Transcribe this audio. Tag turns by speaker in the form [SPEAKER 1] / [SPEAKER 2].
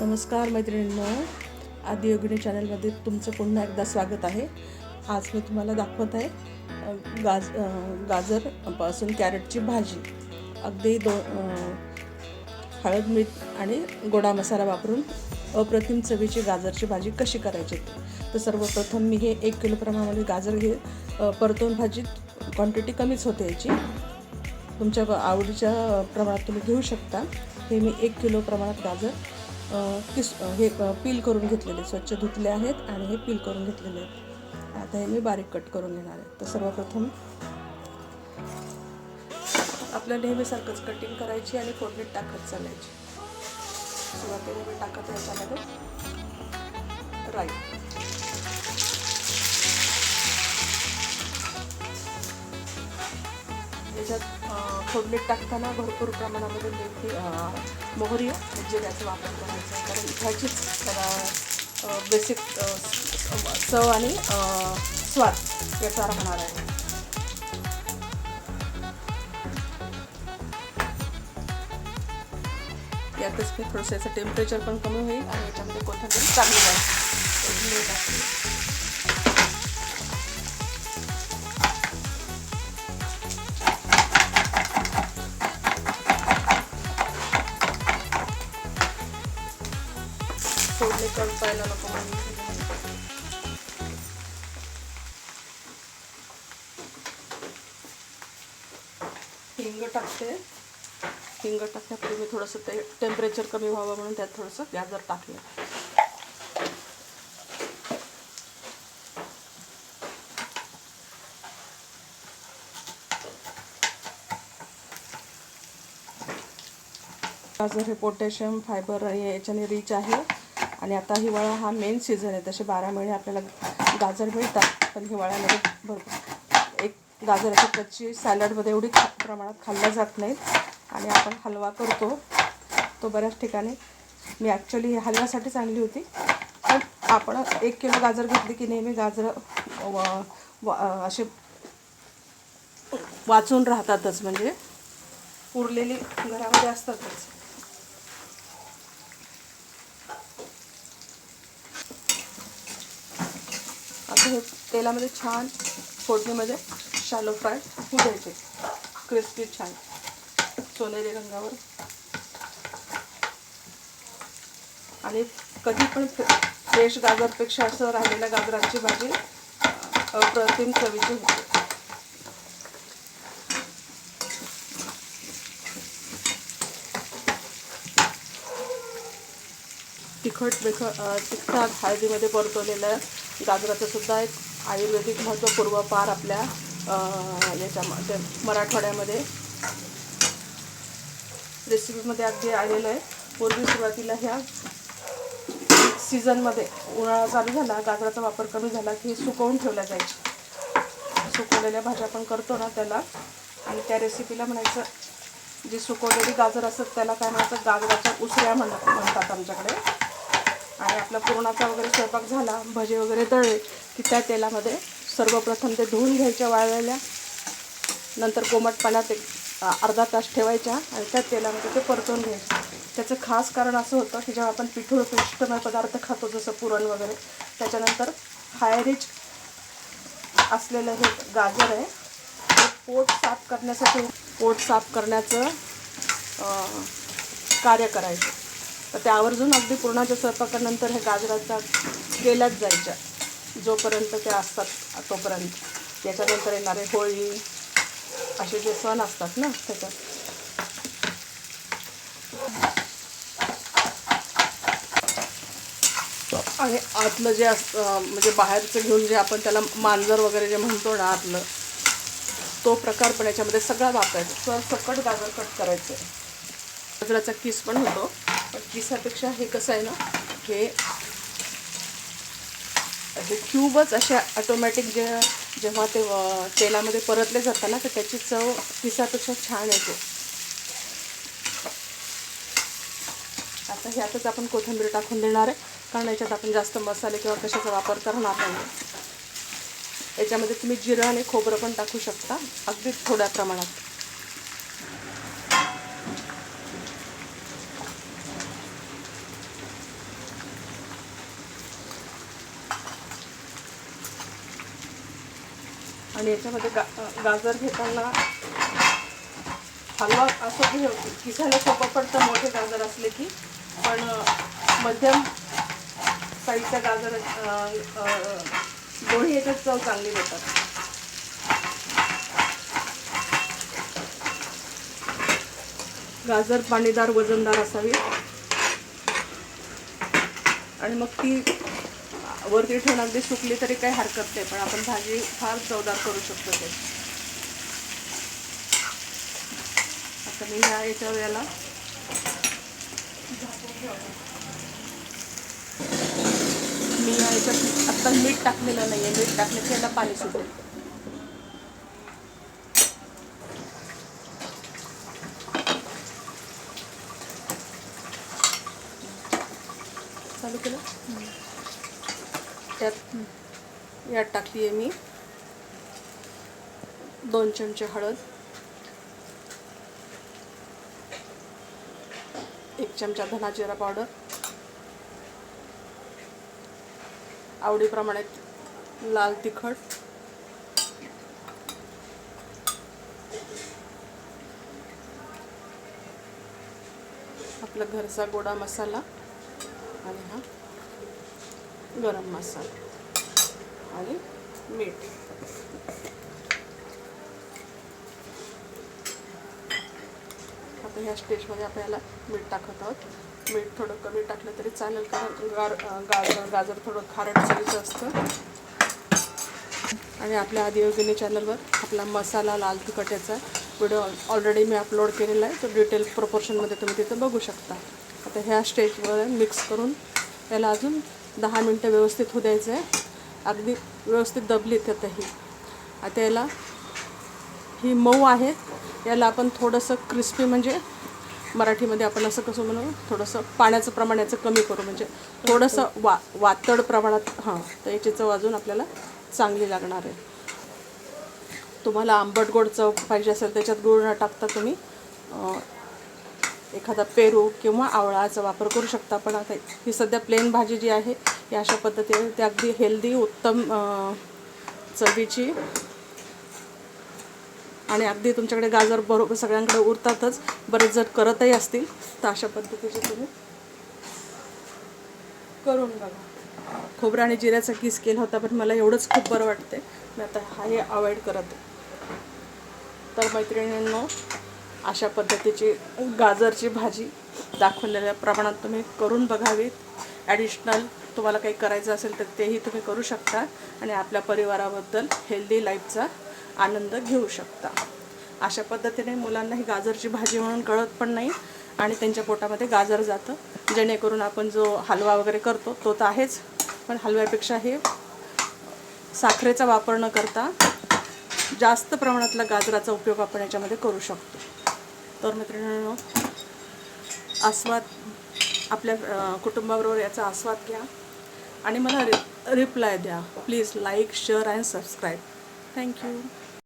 [SPEAKER 1] नमस्कार मैत्रिणींनो. आदियोगिनी चॅनलमध्ये तुमचं पुन्हा एकदा स्वागत आहे. आज मी तुम्हाला दाखवत आहे गाज गाजरपासून कॅरेटची भाजी. अगदी दो हळद मीठ आणि गोडा मसाला वापरून अप्रतिम चवीची गाजरची भाजी कशी करायची? तर सर्वप्रथम मी हे एक किलो प्रमाणामध्ये गाजर घे परतून भाजीत क्वांटिटी कमीच होते याची. तुमच्या आवडीच्या प्रमाणात तुम्ही घेऊ शकता. हे मी एक किलो प्रमाणात गाजर किस हे पील करून घेतलेले स्वच्छ धुतले आहेत आणि हे पील करून घेतलेले आहेत. आता हे मी बारीक कट करून घेणार आहे. तर सर्वप्रथम आपल्या नेहमीसारखंच कटिंग करायची आणि फोडणीत टाकत चालायची. सुरुवातीला मी टाकत आहे याच्यामध्ये राई त्याच्यात फोडणीत टाकताना भरपूर प्रमाणामध्ये मेथी मोहरी म्हणजे त्याचा वापर करायचा कारण ह्याचीच त्याला बेसिक चव आणि स्वाद याचा राहणार आहे. यातच मी थोडंसं याचं टेम्परेचर पण कमी होईल आणि याच्यामध्ये कोथिंबीर चांगली जाईल कोथिंबीर टाकली हिंग टाकते. हिंग टाकण्यापूर्वी मी थोडंसं ते टेम्परेचर कमी व्हावं म्हणून त्यात थोडंसं गाजर टाकलं. गाजर हे पोटॅशियम फायबर याच्याने रिच आहे. आणि आता हिवाळा हा मेन सीझन आहे. तसे बारा महिने आपल्याला गाजर मिळतात पण हिवाळ्यामध्ये भरपूर गाजराची कच्ची सॅलडमध्ये एवढी खा प्रमाणात खाल्ल्या जात नाहीत आणि आपण हलवा करतो. तो बऱ्याच ठिकाणी मी ॲक्च्युली हलव्यासाठी चांगली होती. पण आपण एक किलो गाजर घेतली की नेहमी गाजर व- असे वाचून राहतातच. म्हणजे उरलेली घरामध्ये असतातच. असं हे तेलामध्ये छान फोडणीमध्ये शॅलो फ्राय होऊ द्यायचे. क्रिस्पी छान. सोनेरी रंगावर. आणि कधी पण फ्रेश गाजरपेक्षा असं राहिलेल्या गाजराची भाजी अप्रतिम चवीची होते. तिखट बेख तिखटात हळदीमध्ये परतवलेलं गाजराचं सुद्धा एक आयुर्वेदिक महत्त्व पार आपल्या याच्या याच्यामध्ये मराठवाड्यामध्ये. रेसिपीमध्ये अगदी आलेलं आहे. पूर्वी सुरुवातीला ह्या सीझनमध्ये उन्हाळा चालू झाला गाजराचा वापर कमी झाला की सुकवून ठेवल्या जायचे सुकवलेल्या भाज्या आपण करतो ना त्याला. आणि त्या रेसिपीला म्हणायचं जी सुकवलेली गाजर असतात त्याला काय म्हणायचं गाजराच्या उसऱ्या म्हण म्हणतात आमच्याकडे. आणि आपला पुरणाचा वगैरे स्वयंपाक झाला भजे वगैरे तळले की त्या तेलामध्ये सर्वप्रथम ते धुवून घ्यायच्या वाळलेल्या नंतर कोमट पाण्यात एक अर्धा तास ठेवायच्या आणि त्या तेलामध्ये ते परतवून घ्यायचं. त्याचं खास कारण असं होतं की जेव्हा आपण पिठूळ पिष्टमय पदार्थ खातो जसं पुरण वगैरे त्याच्यानंतर हायरिच असलेलं हे गाजर आहे ते पोट साफ करण्यासाठी पोट साफ करण्याचं कार्य करायचं. तर त्या आवर्जून अगदी पूर्णाच्या स्वयंपाकानंतर हे गाजराच्या केल्याच जायच्या. जोपर्यंत त्या असतात तोपर्यंत. त्याच्यानंतर येणारे होळी असे जे सण असतात ना त्याच्यात. आणि आतलं जे असतं म्हणजे बाहेरचं घेऊन जे आपण त्याला मांजर वगैरे जे म्हणतो ना आतलं तो प्रकार पण याच्यामध्ये सगळा वापरायचा. सर सकट गाजर कट करायचं. आहे गाजराचा किस पण होतो पण किसापेक्षा हे कसं आहे ना हे हे क्यूबच अशा ऑटोमॅटिक जे जेव्हा ते तेलामध्ये परतले जातात ना तर त्याची चव पिसापेक्षा छान येते. आता ह्यातच आपण कोथिंबीर टाकून देणार आहे कारण याच्यात आपण जास्त मसाले किंवा कशाचा वापर करणार नाही. याच्यामध्ये तुम्ही जिरं आणि खोबरं पण टाकू शकता अगदी थोड्या प्रमाणात. आणि याच्यामध्ये गा गाजर घेताना हलवा असं घे किसायला सोपं पडतं मोठे गाजर असले की. पण मध्यम साईजच्या गाजर दोन्ही याच्यात चव चांगली देतात. गाजर पाणीदार वजनदार असावी. आणि मग ती वरती ठेवून अगदी सुकली तरी काही हरकत नाही पण आपण भाजी फार चवदार करू शकतो ते. आता मी ह्या याच्यावर याला मी ह्या याच्यात आत्ता मीठ टाकलेलं नाही आहे मीठ टाकलं की याला पाणी सुटेल. चालू केलं? त्यात यात टाकली आहे मी. दोन चमचे हळद. एक चमचा धना जिरा पावडर आवडीप्रमाणे लाल तिखट. आपला घरचा गोडा मसाला. आणि हा. गरम मसाला आणि मीठ. आता ह्या स्टेजमध्ये आपल्याला मीठ टाकत आहोत. मीठ थोडं कमी टाकलं तरी चालेल कारण गार गाजर गाजर थोडं खारट चवीचं असतं. आणि आपल्या आदियोगिनी चॅनलवर आपला मसाला लाल तिखट याचा व्हिडिओ ऑलरेडी मी अपलोड केलेला आहे. तो डिटेल प्रोपोर्शनमध्ये तुम्ही तिथं बघू शकता. आता ह्या स्टेजवर मिक्स करून याला अजून दहा मिनटं व्यवस्थित होऊ द्यायचं आहे. अगदी व्यवस्थित दबलीत त्यातही. आता याला ही मऊ आहे. याला आपण थोडंसं क्रिस्पी म्हणजे मराठीमध्ये आपण असं कसं म्हणू थोडंसं पाण्याचं प्रमाण याचं कमी करू. म्हणजे थोडंसं वा वातड प्रमाणात हां तर याची चव अजून आपल्याला चांगली लागणार आहे. तुम्हाला आंबट गोड चव पाहिजे असेल त्याच्यात गुळ न टाकता तुम्ही एखादा पेरू किंवा आवळाचा वापर करू शकता. पण आता ही सध्या प्लेन भाजी जी आहे ही अशा पद्धतीने ती अगदी हेल्दी उत्तम चवीची आणि अगदी तुमच्याकडे गाजर बरोबर सगळ्यांकडे उरतातच बरेच जण करतही असतील तर अशा पद्धतीचे तुम्ही करून बघा. खोबरं आणि जिऱ्याचा किस केला होता पण मला एवढंच खूप बरं वाटते मी आता हाही अवॉइड करत तर मैत्रिणींनो अशा पद्धतीची गाजरची भाजी दाखवलेल्या प्रमाणात तुम्ही करून बघावीत. ॲडिशनल तुम्हाला काही करायचं असेल तर तेही तुम्ही करू शकता आणि आपल्या परिवाराबद्दल हेल्दी लाईफचा आनंद घेऊ शकता. अशा पद्धतीने मुलांना ही गाजरची भाजी म्हणून कळत पण नाही आणि त्यांच्या पोटामध्ये गाजर जातं. जेणेकरून आपण जो हलवा वगैरे करतो तो तर आहेच पण हलव्यापेक्षा हे साखरेचा वापर न करता जास्त प्रमाणातला गाजराचा उपयोग आपण याच्यामध्ये करू शकतो. तर मित्रांनो आस्वाद आपल्या कुटुंबाबरोबर याचा आस्वाद घ्या आणि मला रि रिप्लाय द्या. Please like share and subscribe. Thank you.